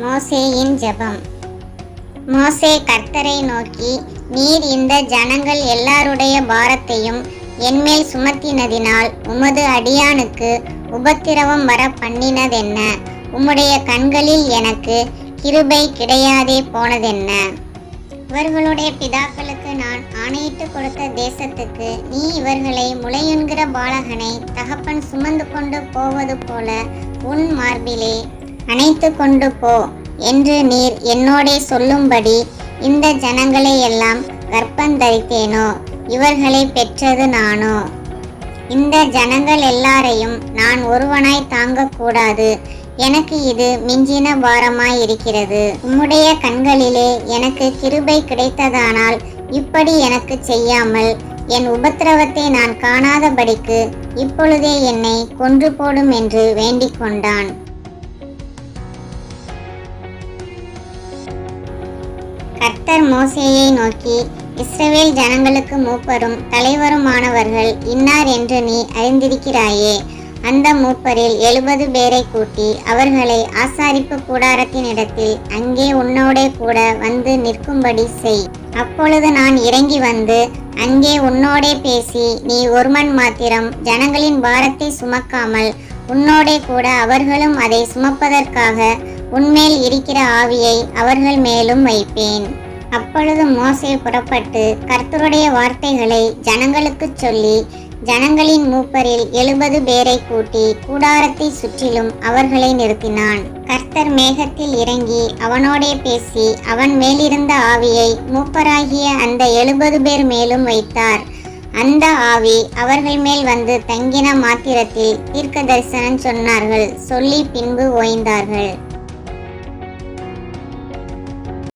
மோசேயின் ஜெபம். மோசே கர்த்தரை நோக்கி நீர் இந்த ஜனங்கள் எல்லாருடைய பாரத்தையும் என்மேல் சுமத்தினதினால் உமது அடியானுக்கு உபத்திரவம் வர பண்ணினதென்ன உம்முடைய கண்களில் எனக்கு கிருபை கிடையாதே போனதென்ன? இவர்களுடைய பிதாக்களுக்கு நான் ஆணையிட்டு கொடுத்த தேசத்துக்கு நீ இவர்களை முளையுண்கிற பாலகனை தகப்பன் சுமந்து கொண்டு போவது போல உன் மார்பிலே அணைத்து கொண்டு போ என்று நீர் என்னோடே சொல்லும்படி இந்த ஜனங்களை எல்லாம் கர்ப்பந்தரித்தேனோ இவர்களை பெற்றது நானோ? இந்த ஜனங்கள் எல்லாரையும் நான் ஒருவனாய் தாங்கக்கூடாது. எனக்கு இது மிஞ்சின பாரமாய் இருக்கிறது. உம்முடைய கண்களிலே எனக்கு கிருபை கிடைத்ததானால் இப்படி எனக்கு செய்யாமல் என் உபத்திரவத்தை நான் காணாதபடிக்கு இப்பொழுதே என்னை கொன்று போடும் என்று வேண்டிக் கொண்டான். கர்த்தர் மோசேயை நோக்கி இஸ்ரவேல் ஜனங்களுக்கு மூப்பரும் தலைவருமானவர்கள் இன்னார் என்று நீ அறிந்திருக்கிறாயே? அந்த மூப்பரில் எழுபது பேரை கூட்டி அவர்களை ஆசாரிப்பு கூடாரத்தின் இடத்தில் அங்கே உன்னோடே கூட வந்து நிற்கும்படி செய். அப்பொழுது நான் இறங்கி வந்து அங்கே உன்னோடே பேசி நீ ஒருமன் மாத்திரம் ஜனங்களின் பாரத்தை சுமக்காமல் உன்னோடே கூட அவர்களும் அதை சுமப்பதற்காக உன்மேல் இருக்கிற ஆவியை அவர்கள் மேலும் வைப்பேன். அப்பொழுது மோசே புறப்பட்டு கர்த்தருடைய வார்த்தைகளை ஜனங்களுக்குச் சொல்லி ஜனங்களின் மூப்பரில் எழுபது பேரை கூட்டி கூடாரத்தை சுற்றிலும் அவர்களை நிறுத்தினான். கர்த்தர் மேகத்தில் இறங்கி அவனோடே பேசி அவன் மேலிருந்த ஆவியை மூப்பராகிய அந்த எழுபது பேர் மேலும் வைத்தார். அந்த ஆவி அவர்கள் மேல் வந்து தங்கின மாத்திரத்தில் தீர்க்க தரிசனம் சொன்னார்கள் சொல்லி பின்பு ஓய்ந்தார்கள்.